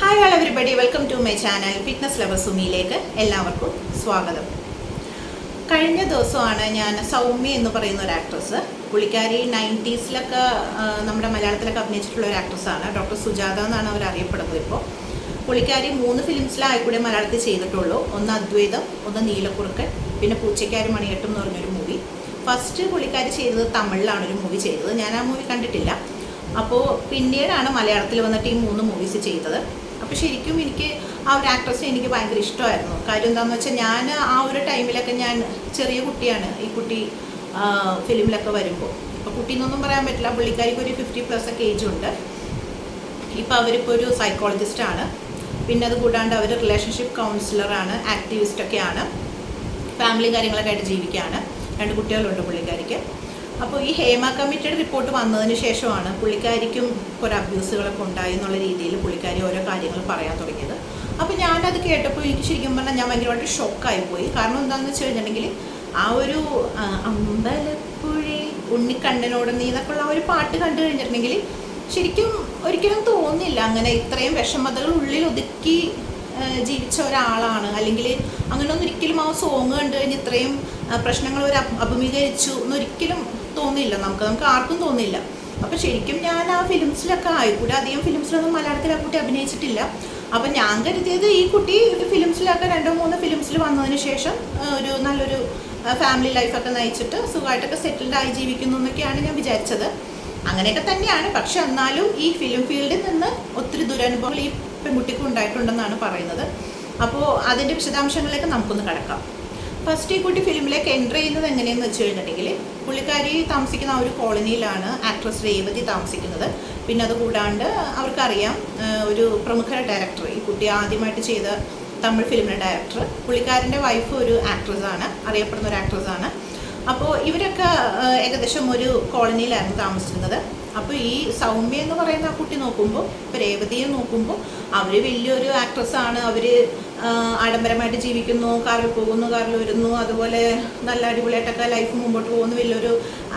Hi hello everybody welcome to my channel fitness lover സുമിയിലേക്ക് എല്ലാവർക്കും സ്വാഗതം. കഴിഞ്ഞ ദിവസമാണ് ഞാൻ സൗമ്യ എന്ന് പറയുന്ന ഒരു ആക്ട്രസ് പുള്ളിക്കാരി നയന്റീസിലൊക്കെ നമ്മുടെ മലയാളത്തിലൊക്കെ അഭിനയിച്ചിട്ടുള്ള ഒരു ആക്ട്രസ്സാണ് ഡോക്ടർ സുജാത എന്നാണ് അവർ അറിയപ്പെടുന്നത് ഇപ്പോൾ. പുള്ളിക്കാരി മൂന്ന് ഫിലിംസിലായിക്കൂടെ മലയാളത്തിൽ ചെയ്തിട്ടുള്ളൂ. ഒന്ന് അദ്വൈതം ഒന്ന് നീലക്കുറുക്കൻ പിന്നെ പൂച്ചയ്ക്കാരി മണിയെട്ടും എന്ന് പറഞ്ഞൊരു മൂവി ഫസ്റ്റ് പുള്ളിക്കാരി ചെയ്തത് തമിഴിലാണ് ഒരു മൂവി ചെയ്തത്. ഞാൻ ആ മൂവി കണ്ടിട്ടില്ല. അപ്പോൾ പിന്നീടാണ് മലയാളത്തിൽ വന്നിട്ട് ഈ മൂന്ന് മൂവീസ് ചെയ്തത്. അപ്പോൾ ശരിക്കും എനിക്ക് ആ ഒരു ആക്ട്രസ് എനിക്ക് ഭയങ്കര ഇഷ്ടമായിരുന്നു. കാര്യം എന്താണെന്ന് വെച്ചാൽ ഞാൻ ആ ഒരു ടൈമിലൊക്കെ ഞാൻ ചെറിയ കുട്ടിയാണ്. ഈ കുട്ടി ഫിലിമിലൊക്കെ വരുമ്പോൾ ഇപ്പോൾ കുട്ടി എന്നൊന്നും പറയാൻ പറ്റില്ല. പുള്ളിക്കാരിക്ക് ഒരു ഫിഫ്റ്റി പ്ലസ് ഒക്കെ ഏജ് ഉണ്ട്. ഇപ്പോൾ അവരിപ്പോൾ ഒരു സൈക്കോളജിസ്റ്റാണ് പിന്നെ അത് കൂടാണ്ട് അവർ റിലേഷൻഷിപ്പ് കൗൺസിലറാണ് ആക്ടിവിസ്റ്റൊക്കെയാണ് ഫാമിലി കാര്യങ്ങളൊക്കെ ആയിട്ട് ജീവിക്കുകയാണ് രണ്ട് കുട്ടികളുണ്ട് പുള്ളിക്കാരിക്ക്. അപ്പോൾ ഈ ഹേമ കമ്മിറ്റിയുടെ റിപ്പോർട്ട് വന്നതിന് ശേഷമാണ് പുള്ളിക്കാരിക്കും കുറെ അബ്യൂസുകളൊക്കെ ഉണ്ടായി എന്നുള്ള രീതിയിൽ പുള്ളിക്കാരി ഓരോ കാര്യങ്ങൾ പറയാൻ തുടങ്ങിയത്. അപ്പോൾ ഞാനത് കേട്ടപ്പോൾ എനിക്ക് ശരിക്കും പറഞ്ഞാൽ ഞാൻ ഭയങ്കരമായിട്ട് ഷോക്കായി പോയി. കാരണം എന്താണെന്ന് വെച്ച് കഴിഞ്ഞിട്ടുണ്ടെങ്കിൽ ആ ഒരു അമ്പലപ്പുഴി ഉണ്ണിക്കണ്ണനോട് നീ എന്നൊക്കെ ഉള്ള ആ ഒരു പാട്ട് കണ്ടു കഴിഞ്ഞിട്ടുണ്ടെങ്കിൽ ശരിക്കും ഒരിക്കലും തോന്നില്ല അങ്ങനെ ഇത്രയും വിഷമതകൾ ഉള്ളിൽ ഒതുക്കി ജീവിച്ച ഒരാളാണ്. അല്ലെങ്കിൽ അങ്ങനെ അങ്ങനെയൊന്നും ഒരിക്കലും ആ സോങ് കണ്ടു കഴിഞ്ഞ് ഇത്രയും പ്രശ്നങ്ങൾ ഒരു അഭ- അഭിമുഖീകരിച്ചു എന്നൊരിക്കലും തോന്നില്ല നമുക്ക് നമുക്ക് ആർക്കും തോന്നിയില്ല. അപ്പോൾ ശരിക്കും ഞാൻ ആ ഫിലിംസിലൊക്കെ ആയിക്കൂടെ അധികം ഫിലിംസിലൊന്നും മലയാളത്തിൽ ആ കുട്ടി അഭിനയിച്ചിട്ടില്ല. അപ്പം ഞാൻ കരുതിയത് ഈ കുട്ടി ഒരു ഫിലിംസിലൊക്കെ രണ്ടോ മൂന്നോ ഫിലിംസിൽ വന്നതിന് ശേഷം ഒരു നല്ലൊരു ഫാമിലി ലൈഫൊക്കെ നയിച്ചിട്ട് സുഖമായിട്ടൊക്കെ സെറ്റിൽഡ് ആയി ജീവിക്കുന്നു എന്നൊക്കെയാണ് ഞാൻ വിചാരിച്ചത്. അങ്ങനെയൊക്കെ തന്നെയാണ്. പക്ഷെ എന്നാലും ഈ ഫിലിം ഫീൽഡിൽ നിന്ന് ഒത്തിരി ദുരനുഭവങ്ങൾ ഈ പെൺകുട്ടിക്ക് ഉണ്ടായിട്ടുണ്ടെന്നാണ് പറയുന്നത്. അപ്പോൾ അതിന്റെ വിശദാംശങ്ങളിലേക്ക് നമുക്കൊന്ന് കടക്കാം. ഫസ്റ്റ് ഈ കുട്ടി ഫിലിമിലേക്ക് എൻട്രി ചെയ്യുന്നത് എങ്ങനെയെന്ന് വെച്ച് കഴിഞ്ഞിട്ടുണ്ടെങ്കിൽ പുള്ളിക്കാരി താമസിക്കുന്ന ആ ഒരു കോളനിയിലാണ് ആക്ട്രസ് രേവതി താമസിക്കുന്നത്. പിന്നെ അത് കൂടാണ്ട് അവർക്കറിയാം ഒരു പ്രമുഖ ഡയറക്ടർ ഈ കുട്ടി ആദ്യമായിട്ട് ചെയ്ത തമിഴ് ഫിലിമിലെ ഡയറക്ടർ പുള്ളിക്കാരന്റെ വൈഫ് ഒരു ആക്ട്രസ്സാണ് അറിയപ്പെടുന്ന ഒരു ആക്ട്രസ്സാണ് അപ്പോൾ ഇവരൊക്കെ ഏകദേശം ഒരു കോളനിയിലായിരുന്നു താമസിക്കുന്നത്. അപ്പോൾ ഈ സൗമ്യ എന്ന് പറയുന്ന കുട്ടി നോക്കുമ്പോൾ ഇപ്പോൾ രേവതിയെ നോക്കുമ്പോൾ അവർ വലിയൊരു ആക്ട്രസ്സാണ് അവർ ആഡംബരമായിട്ട് ജീവിക്കുന്നു കാറിൽ പോകുന്നു കാറിൽ വരുന്നു അതുപോലെ നല്ല അടിപൊളിയായിട്ടൊക്കെ ലൈഫ് മുമ്പോട്ട് പോകുന്നു വലിയൊരു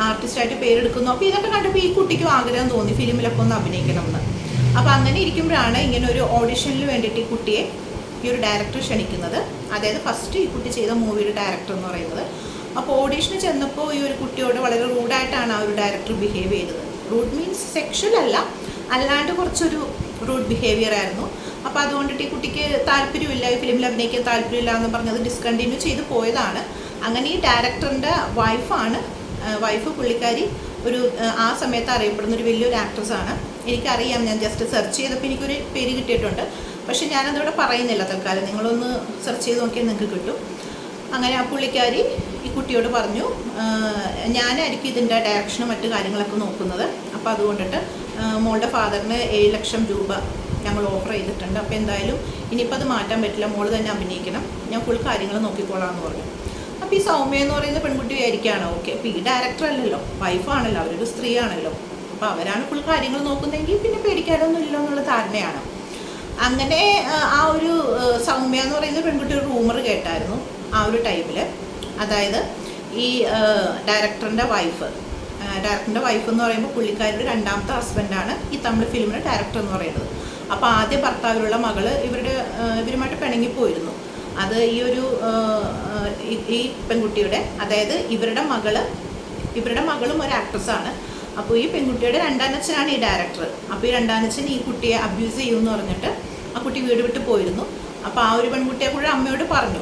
ആർട്ടിസ്റ്റായിട്ട് പേരെടുക്കുന്നു. അപ്പോൾ ഇതൊക്കെ കണ്ടപ്പോൾ ഈ കുട്ടിക്കും ആഗ്രഹം തോന്നി ഫിലിമിലൊക്കെ ഒന്ന് അഭിനയിക്കണം എന്ന് അപ്പോൾ അങ്ങനെ ഇരിക്കുമ്പോഴാണ് ഇങ്ങനെ ഒരു ഓഡിഷനിൽ വേണ്ടിയിട്ട് ഈ കുട്ടിയെ ഈ ഒരു ഡയറക്ടർ ക്ഷണിക്കുന്നത്. അതായത് ഫസ്റ്റ് ഈ കുട്ടി ചെയ്ത മൂവിയുടെ ഡയറക്ടർ എന്ന് പറയുന്നത്. അപ്പോൾ ഓഡീഷന് ചെന്നപ്പോൾ ഈ ഒരു കുട്ടിയോട് വളരെ റൂഡായിട്ടാണ് ആ ഒരു ഡയറക്ടർ ബിഹേവ് ചെയ്തത്. റൂഡ് മീൻസ് സെക്ഷൽ അല്ല അല്ലാണ്ട് കുറച്ചൊരു റൂഡ് ബിഹേവിയർ ആയിരുന്നു. അപ്പോൾ അതുകൊണ്ടിട്ട് ഈ കുട്ടിക്ക് താല്പര്യമില്ല ഈ ഫിലിമിൽ അഭിനയിക്കാൻ താല്പര്യമില്ല എന്ന് പറഞ്ഞത് ഡിസ്കണ്ടിന്യൂ ചെയ്ത് പോയതാണ്. അങ്ങനെ ഈ ഡയറക്ടറിന്റെ വൈഫാണ് വൈഫ് പുള്ളിക്കാരി ഒരു ആ, സമയത്ത് അറിയപ്പെടുന്ന ഒരു വലിയൊരു ആക്ട്രസ് ആണ്. എനിക്കറിയാം ഞാൻ ജസ്റ്റ് സെർച്ച് ചെയ്തപ്പോൾ എനിക്കൊരു പേര് കിട്ടിയിട്ടുണ്ട്. പക്ഷേ ഞാനതിവിടെ പറയുന്നില്ല തൽക്കാലം. നിങ്ങളൊന്ന് സെർച്ച് ചെയ്ത് നോക്കിയാൽ നിങ്ങൾക്ക് കിട്ടും. അങ്ങനെ ആ പുള്ളിക്കാരി ഈ കുട്ടിയോട് പറഞ്ഞു "ആഹ് ഞാനായിരിക്കും ഇതിന്റെ ഡയറക്ഷനും മറ്റു കാര്യങ്ങളൊക്കെ നോക്കുന്നത്. അപ്പോൾ അതുകൊണ്ടിട്ട് മോളുടെ ഫാദറിന് ഏഴ് ലക്ഷം രൂപ ഞങ്ങൾ ഓഫർ ചെയ്തിട്ടുണ്ട്. അപ്പോൾ എന്തായാലും ഇനിയിപ്പോൾ അത് മാറ്റാൻ പറ്റില്ല. മോൾ തന്നെ അഭിനയിക്കണം. ഞാൻ ഫുൾ കാര്യങ്ങൾ നോക്കിക്കോളാം എന്ന് പറഞ്ഞു. അപ്പോൾ ഈ സൗമ്യ എന്ന് പറയുന്ന പെൺകുട്ടി ആയിരിക്കുകയാണ്. ഓക്കെ അപ്പോൾ ഈ ഡയറക്ടർ അല്ലല്ലോ. വൈഫാണല്ലോ അവരൊരു സ്ത്രീയാണല്ലോ അപ്പോൾ അവരാണ് ഫുൾ കാര്യങ്ങൾ നോക്കുന്നതെങ്കിൽ പിന്നെ പേടിക്കാനൊന്നും ഇല്ല എന്നുള്ള ധാരണയാണ്. അങ്ങനെ ആ ഒരു സൗമ്യ എന്ന് പറയുന്ന പെൺകുട്ടി ഒരു റൂമർ കേട്ടായിരുന്നു ആ ഒരു ടൈമിൽ അതായത് ഈ ഡയറക്ടറിന്റെ വൈഫ് ഡയറക്ടറിന്റെ വൈഫ് എന്ന് പറയുമ്പോൾ പുള്ളിക്കാരുടെ രണ്ടാമത്തെ ഹസ്ബൻഡാണ് ഈ തമിഴ് ഫിലിമിന്റെ ഡയറക്ടർ എന്ന് പറയുന്നത്. അപ്പോൾ ആദ്യ ഭർത്താവിലുള്ള മകൾ ഇവരുടെ ഇവരുമായിട്ട് പിണങ്ങിപ്പോയിരുന്നു അത് ഈ ഒരു ഈ പെൺകുട്ടിയുടെ അതായത് ഇവരുടെ മകൾ ഇവരുടെ മകളും ഒരു ആക്ട്രസ്സാണ് അപ്പോൾ ഈ പെൺകുട്ടിയുടെ രണ്ടാനച്ഛനാണ് ഈ ഡയറക്ടർ അപ്പോൾ ഈ രണ്ടാനച്ഛൻ ഈ കുട്ടിയെ അബ്യൂസ് ചെയ്യുമെന്ന് പറഞ്ഞിട്ട് ആ കുട്ടി വീട് വിട്ട് പോയിരുന്നു. അപ്പോൾ ആ ഒരു പെൺകുട്ടിയെ കൂടെ അമ്മയോട് പറഞ്ഞു.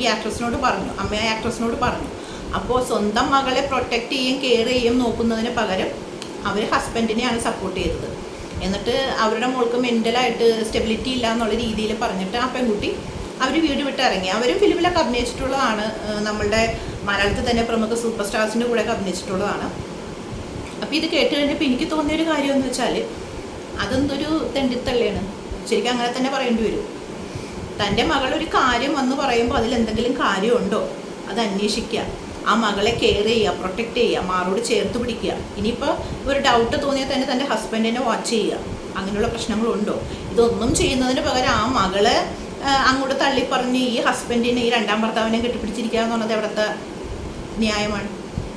ഈ ആക്ട്രസിനോട് പറഞ്ഞു. അമ്മ ആ ആക്ട്രസിനോട് പറഞ്ഞു. അപ്പോൾ സ്വന്തം മകളെ പ്രൊട്ടക്റ്റ് ചെയ്യും കെയർ ചെയ്യും നോക്കുന്നതിന് പകരം അവർ ഹസ്ബൻഡിനെയാണ് സപ്പോർട്ട് ചെയ്തത്. എന്നിട്ട് അവരുടെ മോൾക്ക് മെന്റലായിട്ട് സ്റ്റെബിലിറ്റി ഇല്ല എന്നുള്ള രീതിയിൽ പറഞ്ഞിട്ട് ആ പെൺകുട്ടി അവർ വീട് വിട്ട് ഇറങ്ങി. അവരും ഫിലിമിലൊക്കെ അഭിനയിച്ചിട്ടുള്ളതാണ്. നമ്മളുടെ മലയാളത്തിൽ തന്നെ പ്രമുഖ സൂപ്പർ സ്റ്റാർസിന്റെ കൂടെയൊക്കെ അഭിനയിച്ചിട്ടുള്ളതാണ്. അപ്പോൾ ഇത് കേട്ട് കഴിഞ്ഞപ്പോൾ എനിക്ക് തോന്നിയൊരു കാര്യം എന്ന് വെച്ചാൽ അതെന്തൊരു തെണ്ടിത്തള്ളിയാണ്. ശരിക്കും അങ്ങനെ തന്നെ പറയേണ്ടി വരും. തന്റെ മകൾ ഒരു കാര്യം വന്ന് പറയുമ്പോൾ അതിൽ എന്തെങ്കിലും കാര്യമുണ്ടോ? അത് അന്വേഷിക്കുക. ആ മകളെ കെയർ ചെയ്യുക പ്രൊട്ടക്റ്റ് ചെയ്യുക മാറോട് ചേർത്ത് പിടിക്കുക. ഇനിയിപ്പോൾ ഒരു ഡൗട്ട് തോന്നിയാൽ തന്നെ തന്റെ ഹസ്ബൻഡിനെ വാച്ച് ചെയ്യുക. അങ്ങനെയുള്ള പ്രശ്നങ്ങളുണ്ടോ? ഇതൊന്നും ചെയ്യുന്നതിന് പകരം ആ മകളെ അങ്ങോട്ട് തള്ളിപ്പറഞ്ഞ് ഈ ഹസ്ബൻഡിനെ ഈ രണ്ടാം ഭർത്താവിനെ കെട്ടിപ്പിടിച്ചിരിക്കുക എന്ന് പറഞ്ഞത് എവിടുത്തെ ന്യായമാണ്?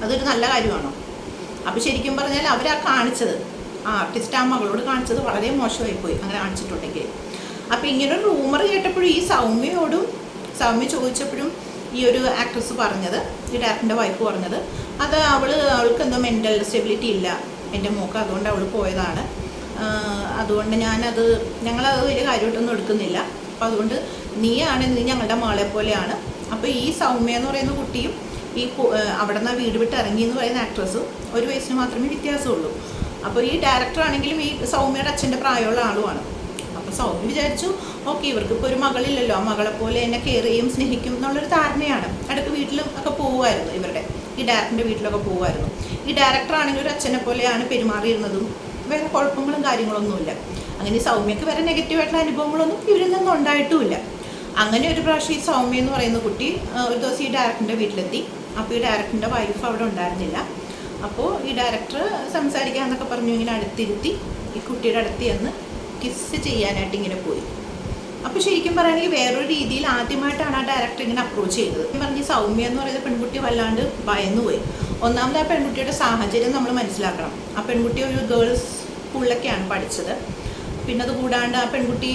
അതൊരു നല്ല കാര്യമാണോ? അപ്പോൾ ശരിക്കും പറഞ്ഞാൽ അവരാ കാണിച്ചത്. ആ ആർട്ടിസ്റ്റ് ആ മകളോട് കാണിച്ചത് വളരെ മോശമായിപ്പോയി. അങ്ങനെ കാണിച്ചിട്ടുണ്ടെങ്കിൽ. അപ്പോൾ ഇങ്ങനെ ഒരു റൂമർ കേട്ടപ്പോഴും ഈ സൗമ്യയോടും സൗമ്യ ചോദിച്ചപ്പോഴും ഈ ഒരു ആക്ട്രസ് പറഞ്ഞത് ഈ ഡയറക്ടറിന്റെ വൈഫ് പറഞ്ഞത് അത് അവൾ അവൾക്ക് എന്തോ മെന്റൽ സ്റ്റെബിലിറ്റി ഇല്ല എന്റെ മോക്ക് അതുകൊണ്ട് അവൾ പോയതാണ്. അതുകൊണ്ട് ഞാനത് ഞങ്ങളത് വലിയ കാര്യമായിട്ടൊന്നും എടുക്കുന്നില്ല. അപ്പം അതുകൊണ്ട് നീയാണ് നീ ഞങ്ങളുടെ മാളെ പോലെയാണ്. അപ്പോൾ ഈ സൗമ്യ എന്ന് പറയുന്ന കുട്ടിയും ഈ അവിടെ നിന്ന് വീട് വിട്ട് ഇറങ്ങി എന്ന് പറയുന്ന ആക്ട്രസ്സും ഒരു വയസ്സിന് മാത്രമേ വ്യത്യാസമുള്ളൂ. അപ്പോൾ ഈ ഡയറക്ടർ ആണെങ്കിലും ഈ സൗമ്യയുടെ അച്ഛന്റെ പ്രായമുള്ള ആളുമാണ്. സൗമ്യ വിചാരിച്ചു. ഓക്കെ ഇവർക്ക് ഇപ്പോൾ ഒരു മകളില്ലല്ലോ. മകളെ പോലെ എന്നെ കെയർ ചെയ്യും സ്നേഹിക്കും എന്നുള്ളൊരു ധാരണയാണ്. ഇടയ്ക്ക് വീട്ടിലും ഒക്കെ പോകുമായിരുന്നു ഇവരുടെ. ഈ ഡയറക്ടറിന്റെ വീട്ടിലൊക്കെ പോകുമായിരുന്നു ഈ ഡയറക്ടർ ആണെങ്കിൽ ഒരു അച്ഛനെ പോലെയാണ് പെരുമാറിയിരുന്നതും. വേറെ കുഴപ്പങ്ങളും കാര്യങ്ങളൊന്നുമില്ല. അങ്ങനെ സൗമ്യക്ക് വേറെ നെഗറ്റീവായിട്ടുള്ള അനുഭവങ്ങളൊന്നും ഇവരിൽ നിന്നും ഉണ്ടായിട്ടുമില്ല. അങ്ങനെ ഒരു പ്രാവശ്യം ഈ സൗമ്യ എന്ന് പറയുന്ന കുട്ടി ഒരു ദിവസം ഈ ഡയറക്ടറിന്റെ വീട്ടിലെത്തി. അപ്പോൾ ഈ ഡയറക്ടറിന്റെ വൈഫ് അവിടെ ഉണ്ടായിരുന്നില്ല. അപ്പോൾ ഈ ഡയറക്ടർ സംസാരിക്കാമെന്നൊക്കെ പറഞ്ഞു ഇങ്ങനെ അടുത്തിരുത്തി. ഈ കുട്ടിയുടെ അടുത്ത് ചെന്ന് കിസ് ചെയ്യാനായിട്ട് ഇങ്ങനെ പോയി. അപ്പോൾ ശരിക്കും പറയുകയാണെങ്കിൽ വേറൊരു രീതിയിൽ ആദ്യമായിട്ടാണ് ആ ഡയറക്ടർ ഇങ്ങനെ അപ്രോച്ച് ചെയ്തത്. പറഞ്ഞ സൗമ്യ എന്ന് പറയുന്ന പെൺകുട്ടി വല്ലാണ്ട് ഭയന്നു പോയി. ഒന്നാമത് ആ പെൺകുട്ടിയുടെ സാഹചര്യം നമ്മൾ മനസ്സിലാക്കണം. ആ പെൺകുട്ടി ഒരു ഗേൾസ് സ്കൂളിലൊക്കെയാണ് പഠിച്ചത്. പിന്നെ അത് കൂടാണ്ട് ആ പെൺകുട്ടി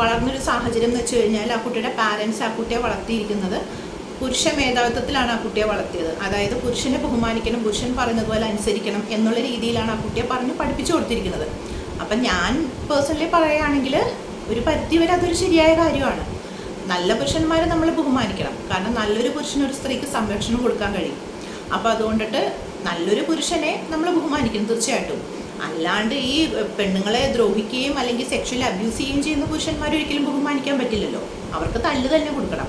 വളർന്നൊരു സാഹചര്യം എന്ന് വെച്ച് കഴിഞ്ഞാൽ ആ കുട്ടിയുടെ പാരൻസ് ആ കുട്ടിയെ വളർത്തിയിരിക്കുന്നത് പുരുഷ മേധാവിത്വത്തിലാണ് ആ കുട്ടിയെ വളർത്തിയത്. അതായത് പുരുഷനെ ബഹുമാനിക്കണം പുരുഷൻ പറഞ്ഞതുപോലെ അനുസരിക്കണം എന്നുള്ള രീതിയിലാണ് ആ കുട്ടിയെ പറഞ്ഞ് പഠിപ്പിച്ചു കൊടുത്തിരിക്കുന്നത്. അപ്പം ഞാൻ പേഴ്സണലി പറയുകയാണെങ്കിൽ ഒരു പരിധി വരെ അതൊരു ശരിയായ കാര്യമാണ്. നല്ല പുരുഷന്മാരെ നമ്മൾ ബഹുമാനിക്കണം. കാരണം നല്ലൊരു പുരുഷന് ഒരു സ്ത്രീക്ക് സംരക്ഷണം കൊടുക്കാൻ കഴിയും. അപ്പോൾ അതുകൊണ്ടിട്ട് നല്ലൊരു പുരുഷനെ നമ്മൾ ബഹുമാനിക്കണം തീർച്ചയായിട്ടും. അല്ലാണ്ട് ഈ പെണ്ണുങ്ങളെ ദ്രോഹിക്കുകയും അല്ലെങ്കിൽ സെക്ഷൽ അബ്യൂസ് ചെയ്യുകയും ചെയ്യുന്ന പുരുഷന്മാരെ ഒരിക്കലും ബഹുമാനിക്കാൻ പറ്റില്ലല്ലോ. അവർക്ക് തല്ല് തന്നെ കൊടുക്കണം.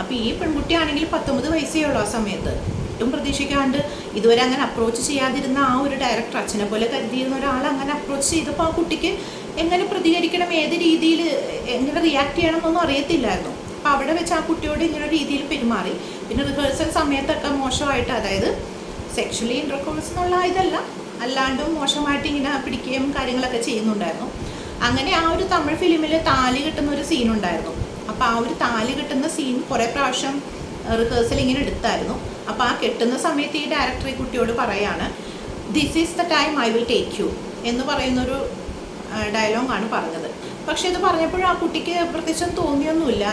അപ്പോൾ ഈ പെൺകുട്ടിയാണെങ്കിൽ പത്തൊമ്പത് വയസ്സേ ഉള്ളൂ ആ സമയത്ത്. ഒട്ടും പ്രതീക്ഷിക്കാണ്ട് ഇതുവരെ അങ്ങനെ അപ്രോച്ച് ചെയ്യാതിരുന്ന ആ ഒരു ഡയറക്ടർ അച്ഛനെ പോലെ കരുതിയിരുന്ന ഒരാൾ അങ്ങനെ അപ്രോച്ച് ചെയ്തപ്പോൾ ആ കുട്ടിക്ക് എങ്ങനെ പ്രതികരിക്കണം ഏത് രീതിയിൽ എങ്ങനെ റിയാക്ട് ചെയ്യണം എന്നൊന്നും അറിയത്തില്ലായിരുന്നു. അപ്പോൾ അവിടെ വെച്ച് ആ കുട്ടിയോട് ഇങ്ങനെ രീതിയിൽ പെരുമാറി. പിന്നെ റിഹേഴ്സൽ സമയത്തൊക്കെ മോശമായിട്ട് അതായത് സെക്ഷലി ഇന്റർകോഴ്സ് എന്നുള്ള ഇതല്ല അല്ലാണ്ടും മോശമായിട്ട് ഇങ്ങനെ പിടിക്കുകയും കാര്യങ്ങളൊക്കെ ചെയ്യുന്നുണ്ടായിരുന്നു. അങ്ങനെ ആ ഒരു തമിഴ് ഫിലിമിൽ താലി കിട്ടുന്ന ഒരു സീൻ ഉണ്ടായിരുന്നു. അപ്പോൾ ആ ഒരു താലി കിട്ടുന്ന സീൻ കുറേ പ്രാവശ്യം റിഹേഴ്സൽ ഇങ്ങനെ എടുത്തായിരുന്നു. അപ്പോൾ ആ കെട്ടുന്ന സമയത്ത് ഈ ഡയറക്ടർ ഈ കുട്ടിയോട് പറയാണ് this is the time I will take you എന്ന് പറയുന്നൊരു ഡയലോഗാണ് പറഞ്ഞത്. പക്ഷേ ഇത് പറഞ്ഞപ്പോഴും ആ കുട്ടിക്ക് പ്രത്യേകിച്ചും തോന്നിയൊന്നുമില്ല.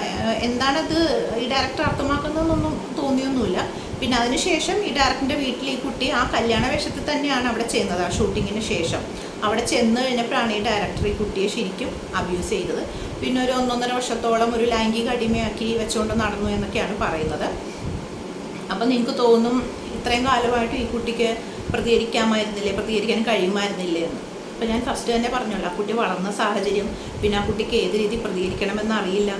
എന്താണത് ഈ ഡയറക്ടർ അർത്ഥമാക്കുന്നതെന്നൊന്നും തോന്നിയൊന്നുമില്ല. പിന്നെ അതിനുശേഷം ഈ ഡയറക്ടറിന്റെ വീട്ടിൽ ഈ കുട്ടി ആ കല്യാണ വേഷത്തിൽ തന്നെയാണ് അവിടെ ചെയ്യുന്നത് ആ ഷൂട്ടിങ്ങിന് ശേഷം. അവിടെ ചെന്ന് കഴിഞ്ഞപ്പോഴാണ് ഈ ഡയറക്ടർ ഈ കുട്ടിയെ ശരിക്കും അബ്യൂസ് ചെയ്തത്. പിന്നെ ഒരു ഒന്നൊന്നര വർഷത്തോളം ഒരു ലൈംഗിക അടിമയാക്കി വെച്ചുകൊണ്ട് നടന്നു എന്നൊക്കെയാണ് പറയുന്നത്. അപ്പം നിങ്ങൾക്ക് തോന്നും ഇത്രയും കാലമായിട്ട് ഈ കുട്ടിക്ക് പ്രതികരിക്കാമായിരുന്നില്ലേ? പ്രതികരിക്കാൻ കഴിയുമായിരുന്നില്ലേ എന്ന്. അപ്പം ഞാൻ ഫസ്റ്റ് തന്നെ പറഞ്ഞല്ലോ ആ കുട്ടി വളർന്ന സാഹചര്യം പിന്നെ ആ കുട്ടിക്ക് ഏത് രീതി പ്രതികരിക്കണമെന്ന് അറിയില്ല.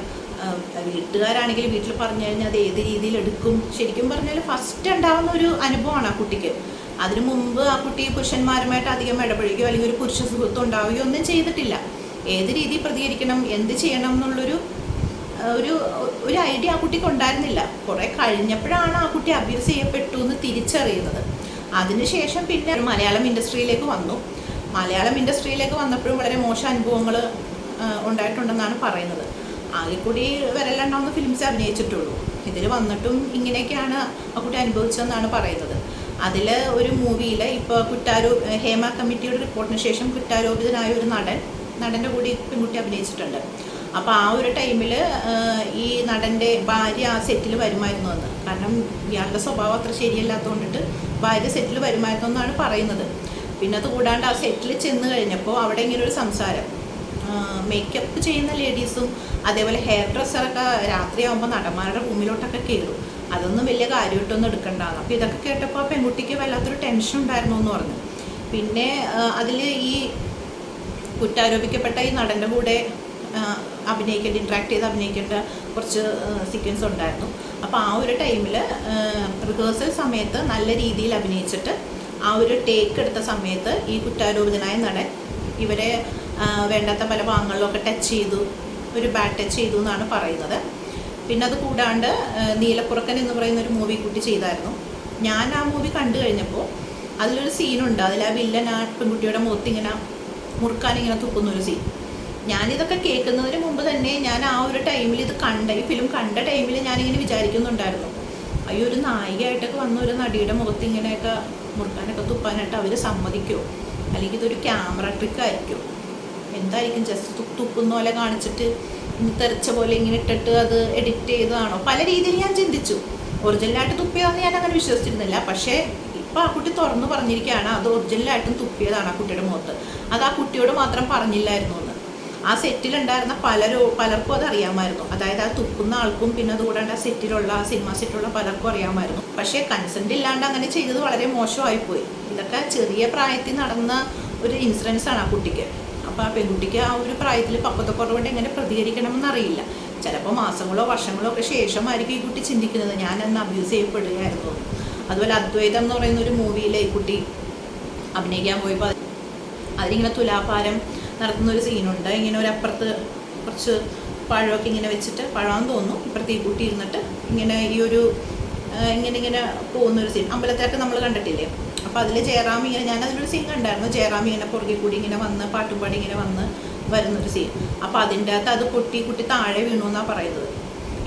ആഹ് വീട്ടുകാരാണെങ്കിൽ വീട്ടിൽ പറഞ്ഞു കഴിഞ്ഞാൽ അത് ഏത് രീതിയിൽ എടുക്കും? ശരിക്കും പറഞ്ഞാൽ ഫസ്റ്റ് ഉണ്ടാകുന്ന ഒരു അനുഭവമാണ് ആ കുട്ടിക്ക്. അതിനു മുമ്പ് ആ കുട്ടി പുരുഷന്മാരുമായിട്ട് അധികം ഇടപഴകുകയോ അല്ലെങ്കിൽ ഒരു പുരുഷ സുഹൃത്തുണ്ടാവുകയോ ഒന്നും ചെയ്തിട്ടില്ല. ഏത് രീതി പ്രതികരിക്കണം എന്ത് ചെയ്യണം എന്നുള്ളൊരു ഒരു ഒരു ഐഡിയ ആ കുട്ടിക്ക് ഉണ്ടായിരുന്നില്ല. കുറേ കഴിഞ്ഞപ്പോഴാണ് ആ കുട്ടി അബ്യൂസ് ചെയ്യപ്പെട്ടു എന്ന് തിരിച്ചറിയുന്നത്. അതിനുശേഷം പിന്നെ മലയാളം ഇൻഡസ്ട്രിയിലേക്ക് വന്നു. മലയാളം ഇൻഡസ്ട്രിയിലേക്ക് വന്നപ്പോഴും വളരെ മോശം അനുഭവങ്ങൾ ഉണ്ടായിട്ടുണ്ടെന്നാണ് പറയുന്നത്. ആകെ കൂടി വിരലുണ്ടാവുന്ന ഫിലിംസ് അഭിനയിച്ചിട്ടുള്ളൂ. ഇതിൽ വന്നിട്ടും ഇങ്ങനെയൊക്കെയാണ് ആ കുട്ടി അനുഭവിച്ചതെന്നാണ് പറയുന്നത്. അതിൽ ഒരു മൂവിയിൽ ഇപ്പോൾ കുറ്റാരോ ഹേമ കമ്മിറ്റിയുടെ റിപ്പോർട്ടിന് ശേഷം കുറ്റാരോപിതനായ ഒരു നടൻ നടന്റെ കൂടി പെൺകുട്ടി അഭിനയിച്ചിട്ടുണ്ട്. അപ്പോൾ ആ ഒരു ടൈമിൽ ഈ നടന്റെ ഭാര്യ ആ സെറ്റിൽ വരുമായിരുന്നു എന്ന്. കാരണം ഇയാളുടെ സ്വഭാവം അത്ര ശരിയല്ലാത്തതുകൊണ്ടിട്ട് ഭാര്യ സെറ്റിൽ വരുമായിരുന്നു എന്നാണ് പറയുന്നത്. പിന്നെ അത് കൂടാണ്ട് ആ സെറ്റിൽ ചെന്ന് കഴിഞ്ഞപ്പോൾ അവിടെ ഇങ്ങനെ ഒരു സംസാരം. മേക്കപ്പ് ചെയ്യുന്ന ലേഡീസും അതേപോലെ ഹെയർ ഡ്രസ്സറൊക്കെ രാത്രിയാകുമ്പോൾ നടന്മാരുടെ റൂമിലോട്ടൊക്കെ കയറും. അതൊന്നും വലിയ കാര്യമായിട്ടൊന്നും എടുക്കണ്ടാന്ന്. അപ്പോൾ ഇതൊക്കെ കേട്ടപ്പോൾ ആ പെൺകുട്ടിക്ക് വല്ലാത്തൊരു ടെൻഷൻ ഉണ്ടായിരുന്നു എന്ന് പറഞ്ഞു. പിന്നെ അതിൽ ഈ കുറ്റാരോപിക്കപ്പെട്ട ഈ നടന്റെ കൂടെ അഭിനയിക്കേണ്ട ഇൻട്രാക്ട് ചെയ്ത് അഭിനയിക്കേണ്ട കുറച്ച് സീക്വൻസ് ഉണ്ടായിരുന്നു. അപ്പോൾ ആ ഒരു ടൈമിൽ റിഹേഴ്സൽ സമയത്ത് നല്ല രീതിയിൽ അഭിനയിച്ചിട്ട് ആ ഒരു ടേക്ക് എടുത്ത സമയത്ത് ഈ കുറ്റാരോപിതനായ നടൻ ഇവരെ വേണ്ടാത്ത പല ഭാഗങ്ങളിലൊക്കെ ടച്ച് ചെയ്തു ഒരു ബാഡ് ടച്ച് ചെയ്തു എന്നാണ് പറയുന്നത്. പിന്നെ അത് കൂടാണ്ട് നീലപ്പുറക്കൻ എന്ന് പറയുന്ന ഒരു മൂവി കൂട്ടി ചെയ്തായിരുന്നു. ഞാൻ ആ മൂവി കണ്ടു കഴിഞ്ഞപ്പോൾ അതിലൊരു സീനുണ്ട് അതിൽ ആ വില്ലൻ ആ പെൺകുട്ടിയുടെ മുഖത്ത് ഇങ്ങനെ മുറുക്കാൻ ഇങ്ങനെ തുപ്പുന്ന ഒരു സീൻ ഞാനിതൊക്കെ കേൾക്കുന്നതിന് മുമ്പ് തന്നെ ഞാൻ ആ ഒരു ടൈമിൽ ഇത് കണ്ട ഈ ഫിലിം കണ്ട ടൈമിൽ ഞാനിങ്ങനെ വിചാരിക്കുന്നുണ്ടായിരുന്നു. അയ്യോ ഒരു നായികയായിട്ടൊക്കെ വന്ന ഒരു നടിയുടെ മുഖത്ത് ഇങ്ങനെയൊക്കെ മുറുക്കാനൊക്കെ തുപ്പാനായിട്ട് അവർ സമ്മതിക്കുമോ അല്ലെങ്കിൽ ഇതൊരു ക്യാമറ ട്രിക്ക് ആയിരിക്കും? എന്തായിരിക്കും ജസ്റ്റ് തുപ്പുന്ന പോലെ കാണിച്ചിട്ട് തെറിച്ച പോലെ ഇങ്ങനെ ഇട്ടിട്ട് അത് എഡിറ്റ് ചെയ്തതാണോ? പല രീതിയിൽ ഞാൻ ചിന്തിച്ചു. ഒറിജിനലായിട്ട് തുപ്പിയതെന്ന് ഞാൻ അങ്ങനെ വിശ്വസിച്ചിരുന്നില്ല. പക്ഷേ ഇപ്പം ആ കുട്ടി തുറന്നു പറഞ്ഞിരിക്കുകയാണ് അത് ഒറിജിനലായിട്ടും തുപ്പിയതാണ് ആ കുട്ടിയുടെ മുഖത്ത്. അത് ആ കുട്ടിയോട് മാത്രം പറഞ്ഞില്ലായിരുന്നു. ആ സെറ്റിലുണ്ടായിരുന്ന പലരും പലർക്കും അത് അറിയാമായിരുന്നു അതായത് ആ തുപ്പുന്ന ആൾക്കും പിന്നെ അതുകൂടാണ്ട് ആ സെറ്റിലുള്ള ആ സിനിമ സെറ്റിലുള്ള പലർക്കും അറിയാമായിരുന്നു. പക്ഷേ കൺസെന്റ് ഇല്ലാണ്ട് അങ്ങനെ ചെയ്തത് വളരെ മോശമായിപ്പോയി. ഇതൊക്കെ ചെറിയ പ്രായത്തിൽ നടന്ന ഒരു ഇൻസിഡൻസ് ആണ് ആ കുട്ടിക്ക്. അപ്പോൾ ആ പെൺകുട്ടിക്ക് ആ ഒരു പ്രായത്തിൽ പക്വതക്കുറവുകൊണ്ട് എങ്ങനെ പ്രതികരിക്കണമെന്ന് അറിയില്ല ചിലപ്പോൾ മാസങ്ങളോ വർഷങ്ങളോ ഒക്കെ ശേഷമായിരിക്കും ഈ കുട്ടി ചിന്തിക്കുന്നത് ഞാൻ അന്ന് അബ്യൂസ് ചെയ്യപ്പെടുകയായിരുന്നു. അതുപോലെ അദ്വൈതം എന്ന് പറയുന്ന ഒരു മൂവിയിലെ ഈ കുട്ടി അഭിനയിക്കാൻ പോയപ്പോൾ അതിലിങ്ങനെ തുലാഭാരം നടത്തുന്ന ഒരു സീനുണ്ട്. ഇങ്ങനെ ഒരു അപ്പുറത്ത് കുറച്ച് പഴമൊക്കെ ഇങ്ങനെ വെച്ചിട്ട് പഴമെന്ന് തോന്നുന്നു. ഇപ്പുറത്ത് ഈ കുട്ടി ഇരുന്നിട്ട് ഇങ്ങനെ ഈ ഒരു ഇങ്ങനെ ഇങ്ങനെ പോകുന്ന ഒരു സീൻ. അമ്പലത്തിലൊക്കെ നമ്മൾ കണ്ടിട്ടില്ലേ? അപ്പോൾ അതിൽ ജയറാം ഇങ്ങനെ ഞാൻ അതിലൊരു സീൻ കണ്ടായിരുന്നു. ജയറാം ഇങ്ങനെ പുറകെ കൂടി ഇങ്ങനെ വന്ന് പാട്ടുപാടി ഇങ്ങനെ വന്ന് വരുന്നൊരു സീൻ. അപ്പോൾ അതിന്റെ അകത്ത് അത് കുട്ടി കുട്ടി താഴെ വീണു എന്നാണ് പറയുന്നത്.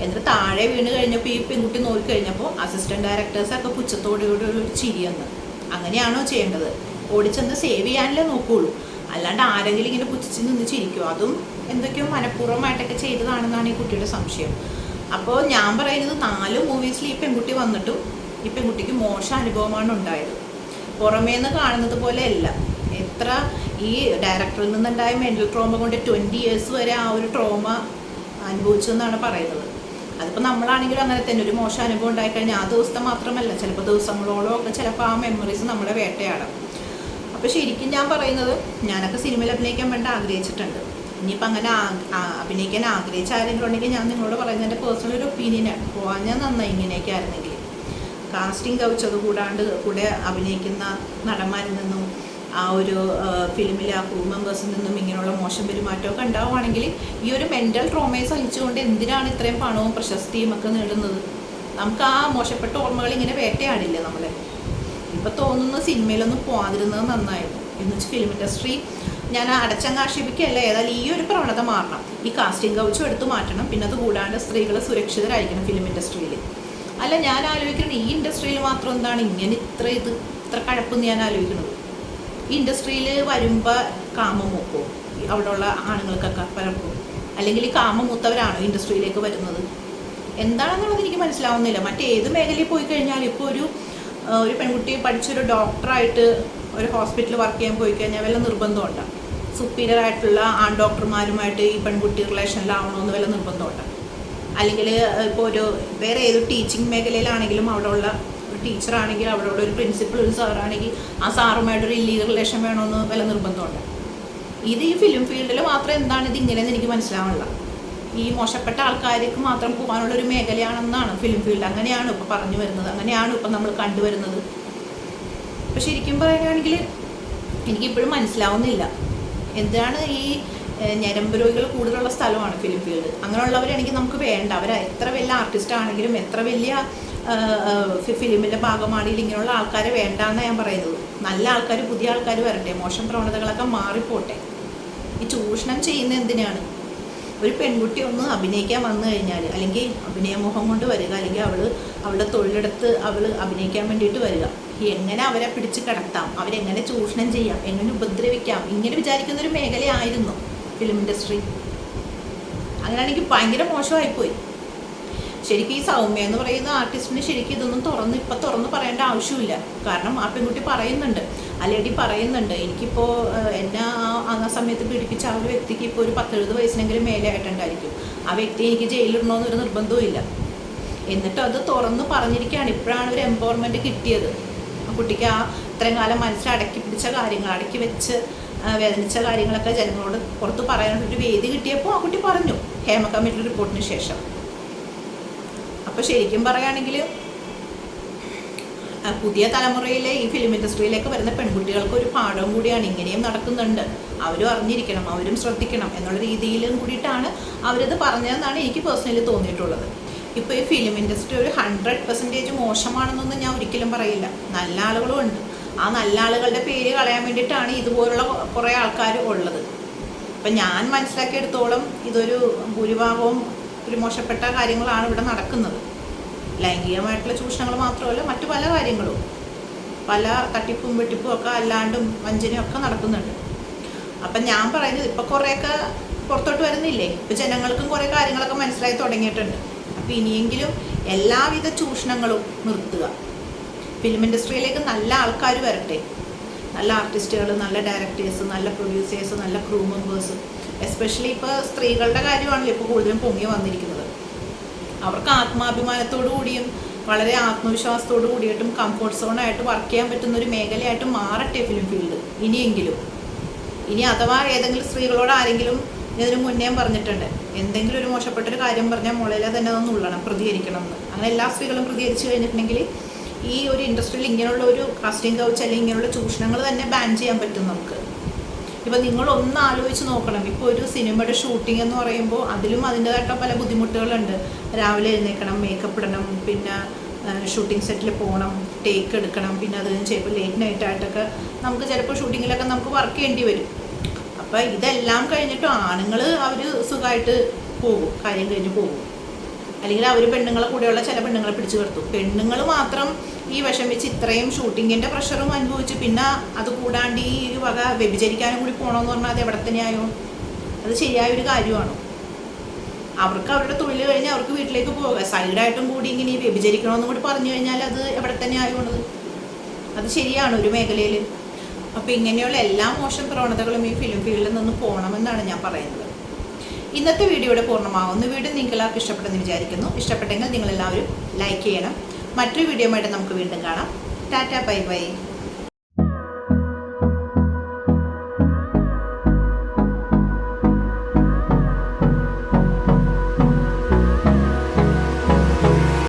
എന്നിട്ട് താഴെ വീണ് കഴിഞ്ഞപ്പോൾ ഈ പെൺകുട്ടി നോക്കി കഴിഞ്ഞപ്പോൾ അസിസ്റ്റന്റ് ഡയറക്ടേഴ്സൊക്കെ പുച്ഛത്തോടെയോടെ ഒരു ചിരിയെന്ന് അങ്ങനെയാണോ ചെയ്യേണ്ടത്? ഓടിച്ചെന്ന് സേവ് ചെയ്യാനല്ലേ നോക്കുകയുള്ളൂ അല്ലാണ്ട് ആരെങ്കിലും ഇങ്ങനെ പുച്ഛിച്ച് നിന്ന് ചിരിക്കും അതും എന്തൊക്കെയോ മനഃപൂർവമായിട്ടൊക്കെ ചെയ്തതാണെന്നാണ് ഈ കുട്ടിയുടെ സംശയം. അപ്പോൾ ഞാൻ പറയുന്നത് നാല് മൂവീസിൽ ഈ പെൺകുട്ടി വന്നിട്ടും ഈ പെൺകുട്ടിക്ക് മോശം അനുഭവമാണ് ഉണ്ടായത്. പുറമേ നിന്ന് കാണുന്നത് പോലെയല്ല. എത്ര ഈ ഡയറക്ടറിൽ നിന്നുണ്ടായ മെന്റൽ ട്രോമ കൊണ്ട് ട്വന്റി ഇയേഴ്സ് വരെ ആ ഒരു ട്രോമ അനുഭവിച്ചെന്നാണ് പറയുന്നത്. അതിപ്പോൾ നമ്മളാണെങ്കിലും അങ്ങനെ തന്നെ ഒരു മോശം അനുഭവം ഉണ്ടായിക്കഴിഞ്ഞാൽ ആ ദിവസത്തെ മാത്രമല്ല ചിലപ്പോൾ ദിവസങ്ങളോളം ഒക്കെ ചിലപ്പോൾ ആ മെമ്മറീസ് നമ്മളെ വേട്ടയാടാം. അപ്പോൾ ശരിക്കും ഞാൻ പറയുന്നത് ഞാനൊക്കെ സിനിമയിൽ അഭിനയിക്കാൻ വേണ്ട ആഗ്രഹിച്ചിട്ടുണ്ട്. ഇനിയിപ്പോൾ അങ്ങനെ അഭിനയിക്കാൻ ആഗ്രഹിച്ച ആരെങ്കിലും ഉണ്ടെങ്കിൽ ഞാൻ നിങ്ങളോട് പറയുന്നത് എന്റെ പേഴ്സണൽ ഒരു ഒപ്പീനിയനാണ് പോകാൻ ഞാൻ നന്നായി ഇങ്ങനെയൊക്കെ ആയിരുന്നെങ്കിൽ. കാസ്റ്റിംഗ് കൗച്ചത് കൂടാണ്ട് കൂടെ അഭിനയിക്കുന്ന നടന്മാരിൽ നിന്നും ആ ഒരു ഫിലിമിലെ ആ ക്രൂ മെമ്പേഴ്സിൽ നിന്നും ഇങ്ങനെയുള്ള മോശം പെരുമാറ്റമൊക്കെ ഉണ്ടാവുകയാണെങ്കിൽ ഈ ഒരു മെന്റൽ ട്രോമയെ സഹിച്ചുകൊണ്ട് എന്തിനാണ് ഇത്രയും പണവും പ്രശസ്തിയും ഒക്കെ നേടുന്നത്? നമുക്ക് ആ മോശപ്പെട്ട ഓർമ്മകൾ ഇങ്ങനെ വേട്ടയാടില്ല നമ്മളെ? ഇപ്പൊ തോന്നുന്നു സിനിമയിലൊന്നും പോകാതിരുന്നത് നന്നായിരുന്നു. എന്ന് വെച്ചാൽ ഫിലിം ഇൻഡസ്ട്രി ഞാൻ അടച്ചങ്ങ് ഏതായാലും ഈ ഒരു പ്രവണത മാറണം. ഈ കാസ്റ്റിംഗ് കൗച്ചും എടുത്തു മാറ്റണം. പിന്നെ അത് കൂടാണ്ട് സ്ത്രീകൾ സുരക്ഷിതരായിരിക്കണം ഫിലിം ഇൻഡസ്ട്രിയിൽ അല്ല ഞാൻ ആലോചിക്കുന്നത് ഈ ഇൻഡസ്ട്രിയിൽ മാത്രം എന്താണ് ഇങ്ങനെ ഇത്ര ഇത് ഇത്ര കഴപ്പെന്ന് ഞാൻ ആലോചിക്കുന്നത്? ഈ ഇൻഡസ്ട്രിയിൽ വരുമ്പോൾ കാമം മൂക്കോ. അവിടെയുള്ള ആണുങ്ങൾക്കൊക്കെ പലർക്കും. അല്ലെങ്കിൽ ഈ കാമം മൂത്തവരാണോ ഇൻഡസ്ട്രിയിലേക്ക് വരുന്നത്? എന്താണെന്നുള്ളത് എനിക്ക് മനസ്സിലാവുന്നില്ല. മറ്റേത് മേഖലയിൽ പോയി കഴിഞ്ഞാൽ ഇപ്പോൾ ഒരു ഒരു പെൺകുട്ടി പഠിച്ചൊരു ഡോക്ടറായിട്ട് ഒരു ഹോസ്പിറ്റലിൽ വർക്ക് ചെയ്യാൻ പോയി കഴിഞ്ഞാൽ വല്ല നിർബന്ധമുണ്ട്? സുപ്പീരിയർ ആയിട്ടുള്ള ആൺ ഡോക്ടർമാരുമായിട്ട് ഈ പെൺകുട്ടി റിലേഷനിലാവണമെന്ന് വല്ല നിർബന്ധമുണ്ട്? അല്ലെങ്കിൽ ഇപ്പോൾ ഒരു വേറെ ഏത് ടീച്ചിങ് മേഖലയിലാണെങ്കിലും അവിടെ ഉള്ള ഒരു ടീച്ചറാണെങ്കിൽ അവിടെ ഉള്ള ഒരു പ്രിൻസിപ്പൾ ഒരു സാറാണെങ്കിൽ ആ സാറുമായിട്ടൊരു ഇല്ലീഗൽ റിലേഷൻ വേണമെന്ന് വല്ല നിർബന്ധമുണ്ട്? ഇത് ഈ ഫിലിം ഫീൽഡിൽ മാത്രം എന്താണ് ഇത് ഇങ്ങനെയെന്ന് എനിക്ക് മനസ്സിലാവണില്ല ഈ മോശപ്പെട്ട ആൾക്കാർക്ക് മാത്രം പോകാനുള്ള ഒരു മേഖലയാണെന്നാണ് ഫിലിം ഫീൽഡ് അങ്ങനെയാണ് ഇപ്പോൾ പറഞ്ഞു വരുന്നത്. അങ്ങനെയാണ് ഇപ്പം നമ്മൾ കണ്ടുവരുന്നത്. അപ്പം ശരിക്കും പറയുകയാണെങ്കിൽ എനിക്കിപ്പോഴും മനസ്സിലാവുന്നില്ല. എന്താണ് ഈ ഞരമ്പ് രോഗികൾ കൂടുതലുള്ള സ്ഥലമാണ് ഫിലിം ഫീൽഡ് അങ്ങനെയുള്ളവരാണെങ്കിൽ നമുക്ക് വേണ്ട. അവർ എത്ര വലിയ ആർട്ടിസ്റ്റ് ആണെങ്കിലും എത്ര വലിയ ഫിലിമിന്റെ ഭാഗമാണെങ്കിലും ഇങ്ങനെയുള്ള ആൾക്കാരെ വേണ്ട എന്നാണ് ഞാൻ പറയുന്നത്. നല്ല ആൾക്കാർ പുതിയ ആൾക്കാർ വരട്ടെ. മോശം പ്രവണതകളൊക്കെ മാറിപ്പോട്ടെ. ഈ ചൂഷണം ചെയ്യുന്ന എന്തിനാണ്? ഒരു പെൺകുട്ടി ഒന്ന് അഭിനയിക്കാൻ വന്നു കഴിഞ്ഞാൽ അല്ലെങ്കിൽ അഭിനയമോഹം കൊണ്ട് വരിക അല്ലെങ്കിൽ അവൾ അവളുടെ തൊഴിലെടുത്ത് അവൾ അഭിനയിക്കാൻ വേണ്ടിയിട്ട് വരിക. എങ്ങനെ അവരെ പിടിച്ച് കിടത്താം അവരെങ്ങനെ ചൂഷണം ചെയ്യാം എങ്ങനെ ഉപദ്രവിക്കാം ഇങ്ങനെ വിചാരിക്കുന്ന ഒരു മേഖലയായിരുന്നു ഫിലിം ഇൻഡസ്ട്രി അങ്ങനെയാണെങ്കിൽ ഭയങ്കര മോശമായിപ്പോയി. ശരിക്കും ഈ സൗമ്യ എന്ന് പറയുന്ന ആർട്ടിസ്റ്റിന് ശരിക്കും ഇതൊന്നും തുറന്ന് ഇപ്പം തുറന്ന് പറയേണ്ട ആവശ്യമില്ല. കാരണം ആ പെൺകുട്ടി പറയുന്നുണ്ട് ലേഡി പറയുന്നുണ്ട്. എനിക്കിപ്പോൾ എന്നെ ആ- സമയത്ത് പീഡിപ്പിച്ച ആ ഒരു വ്യക്തിക്ക് ഇപ്പോൾ ഒരു പത്തെഴുപത് വയസ്സിനെങ്കിലും മേലെ ആയിട്ടുണ്ടായിരിക്കും ആ വ്യക്തി എനിക്ക് ജയിലിടണമെന്ന് ഒരു നിർബന്ധവും ഇല്ല. എന്നിട്ട് അത് തുറന്ന് പറഞ്ഞിരിക്കുകയാണ്. ഇപ്പോഴാണ് ഒരു എംപവർമെന്റ് കിട്ടിയത്. ആ കുട്ടിക്ക് ആ ഇത്രയും കാലം മനസ്സിൽ അടക്കി പിടിച്ച കാര്യങ്ങൾ അടക്കി വെച്ച് വേദനിച്ച കാര്യങ്ങളൊക്കെ ജനങ്ങളോട് പുറത്ത് പറയാനുള്ള ഒരു വേദി കിട്ടിയപ്പോൾ ആ കുട്ടി പറഞ്ഞു. ഹേമ കമ്മിറ്റി റിപ്പോർട്ടിന് ശേഷം. അപ്പോൾ ശരിക്കും പറയുകയാണെങ്കിൽ പുതിയ തലമുറയിലെ ഈ ഫിലിം ഇൻഡസ്ട്രിയിലേക്ക് വരുന്ന പെൺകുട്ടികൾക്ക് ഒരു പാഠവും കൂടിയാണ്. ഇങ്ങനെയും നടക്കുന്നുണ്ട്. അവരും അറിഞ്ഞിരിക്കണം അവരും ശ്രദ്ധിക്കണം എന്നുള്ള രീതിയിലും കൂടിയിട്ടാണ് അവരത് പറഞ്ഞതെന്നാണ് എനിക്ക് പേഴ്സണലി തോന്നിയിട്ടുള്ളത്. ഇപ്പോൾ ഈ ഫിലിം ഇൻഡസ്ട്രി ഒരു ഹൺഡ്രഡ് പെർസെന്റേജ് മോശമാണെന്നൊന്നും ഞാൻ ഒരിക്കലും പറയില്ല. നല്ല ആളുകളും ഉണ്ട്. ആ നല്ല ആളുകളുടെ പേര് കളയാൻ വേണ്ടിയിട്ടാണ് ഇതുപോലുള്ള കുറേ ആൾക്കാർ ഉള്ളത്. അപ്പം ഞാൻ മനസ്സിലാക്കിയെടുത്തോളം ഇതൊരു ഭൂരിഭാഗവും ഒരു മോശപ്പെട്ട കാര്യങ്ങളാണ് ഇവിടെ നടക്കുന്നത്. ലൈംഗികമായിട്ടുള്ള ചൂഷണങ്ങൾ മാത്രമല്ല മറ്റു പല കാര്യങ്ങളും. പല തട്ടിപ്പും വെട്ടിപ്പും ഒക്കെ അല്ലാണ്ടും വഞ്ചനയും ഒക്കെ നടക്കുന്നുണ്ട്. അപ്പം ഞാൻ പറയുന്നത് ഇപ്പം കുറേയൊക്കെ പുറത്തോട്ട് വരുന്നില്ലേ? ഇപ്പം ജനങ്ങൾക്കും കുറേ കാര്യങ്ങളൊക്കെ മനസ്സിലായി തുടങ്ങിയിട്ടുണ്ട്. അപ്പം ഇനിയെങ്കിലും എല്ലാവിധ ചൂഷണങ്ങളും നിർത്തുക. ഫിലിം ഇൻഡസ്ട്രിയിലേക്ക് നല്ല ആൾക്കാർ വരട്ടെ. നല്ല ആർട്ടിസ്റ്റുകൾ നല്ല ഡയറക്ടേഴ്സ് നല്ല പ്രൊഡ്യൂസേഴ്സ് നല്ല ക്രൂ മെമ്പേഴ്സ്. എസ്പെഷ്യലി ഇപ്പോൾ സ്ത്രീകളുടെ കാര്യമാണല്ലോ ഇപ്പോൾ കൂടുതലും പൊങ്ങി വന്നിരിക്കുന്നത്. അവർക്ക് ആത്മാഭിമാനത്തോടു കൂടിയും വളരെ ആത്മവിശ്വാസത്തോടു കൂടിയിട്ടും കംഫോർട്ട് സോണായിട്ട് വർക്ക് ചെയ്യാൻ പറ്റുന്ന ഒരു മേഖലയായിട്ട് മാറട്ടെ ഫിലിം ഫീൽഡ് ഇനിയെങ്കിലും. ഇനി അഥവാ ഏതെങ്കിലും സ്ത്രീകളോട് ആരെങ്കിലും ഇതിന് മുന്നേ പറഞ്ഞിട്ടുണ്ട്. എന്തെങ്കിലും ഒരു മോശപ്പെട്ട ഒരു കാര്യം പറഞ്ഞാൽ മുളയിലെ തന്നെ ഒന്ന് ഉള്ളണം പ്രതികരിക്കണം എന്ന്. അങ്ങനെ എല്ലാ സ്ത്രീകളും പ്രതികരിച്ചു കഴിഞ്ഞിട്ടുണ്ടെങ്കിൽ ഈ ഒരു ഇൻഡസ്ട്രിയിൽ ഇങ്ങനെയുള്ള ഒരു കാസ്റ്റിംഗ് കൗച്ച് അല്ലെങ്കിൽ ഇങ്ങനെയുള്ള ചൂഷണങ്ങൾ തന്നെ ബാൻ ചെയ്യാൻ പറ്റും നമുക്ക്. ഇപ്പം നിങ്ങൾ ഒന്ന് ആലോചിച്ച് നോക്കണം. ഇപ്പോൾ ഒരു സിനിമയുടെ ഷൂട്ടിംഗ് എന്ന് പറയുമ്പോൾ അതിലും അതിന്റെതായിട്ടുള്ള പല ബുദ്ധിമുട്ടുകളുണ്ട്. രാവിലെ എഴുന്നേൽക്കണം മേക്കപ്പ് ഇടണം പിന്നെ ഷൂട്ടിംഗ് സെറ്റിൽ പോകണം ടേക്ക് എടുക്കണം പിന്നെ അത് ചിലപ്പോൾ ലേറ്റ് നൈറ്റ് ആയിട്ടൊക്കെ നമുക്ക് ചിലപ്പോൾ ഷൂട്ടിങ്ങിലൊക്കെ നമുക്ക് വർക്ക് ചെയ്യേണ്ടി വരും. അപ്പോൾ ഇതെല്ലാം കഴിഞ്ഞിട്ടും ആണുങ്ങൾ അവർ സുഖമായിട്ട് പോകും കാര്യം കഴിഞ്ഞ് പോകും. അല്ലെങ്കിൽ അവർ പെണ്ണുങ്ങളെ കൂടെയുള്ള ചില പെണ്ണുങ്ങളെ പിടിച്ചു നിർത്തും. പെണ്ണുങ്ങൾ മാത്രം ഈ വിഷമിച്ച് ഇത്രയും ഷൂട്ടിങ്ങിന്റെ പ്രഷറും അനുഭവിച്ച് പിന്നെ അത് കൂടാണ്ട് ഈ വക വ്യഭിചരിക്കാനും കൂടി പോകണമെന്ന് പറഞ്ഞാൽ അത് എവിടെ തന്നെയായോ? അത് ശരിയായ ഒരു കാര്യമാണ്? അവർക്ക് അവരുടെ തൊഴിൽ കഴിഞ്ഞ് അവർക്ക് വീട്ടിലേക്ക് പോകുക സൈഡായിട്ടും കൂടി ഇങ്ങനെ വ്യഭിചരിക്കണമെന്നും കൂടി പറഞ്ഞു കഴിഞ്ഞാൽ അത് എവിടെ തന്നെ ആയോണത് അത് ശരിയാണ് ഒരു മേഖലയിൽ. അപ്പോൾ ഇങ്ങനെയുള്ള എല്ലാ മോശം പ്രവണതകളും ഈ ഫിലിം ഫീൽഡിൽ നിന്ന് പോകണമെന്നാണ് ഞാൻ പറയുന്നത്. ഇന്നത്തെ വീഡിയോയുടെ പൂർണമാകുന്നു വീഡിയോ നിങ്ങൾക്ക് എല്ലാവർക്കും ഇഷ്ടപ്പെട്ടെന്ന് വിചാരിക്കുന്നു. ഇഷ്ടപ്പെട്ടെങ്കിൽ നിങ്ങളെല്ലാവരും ലൈക്ക് ചെയ്യണം. മറ്റൊരു വീഡിയോ നമുക്ക് വീണ്ടും കാണാം. Tata bye bye.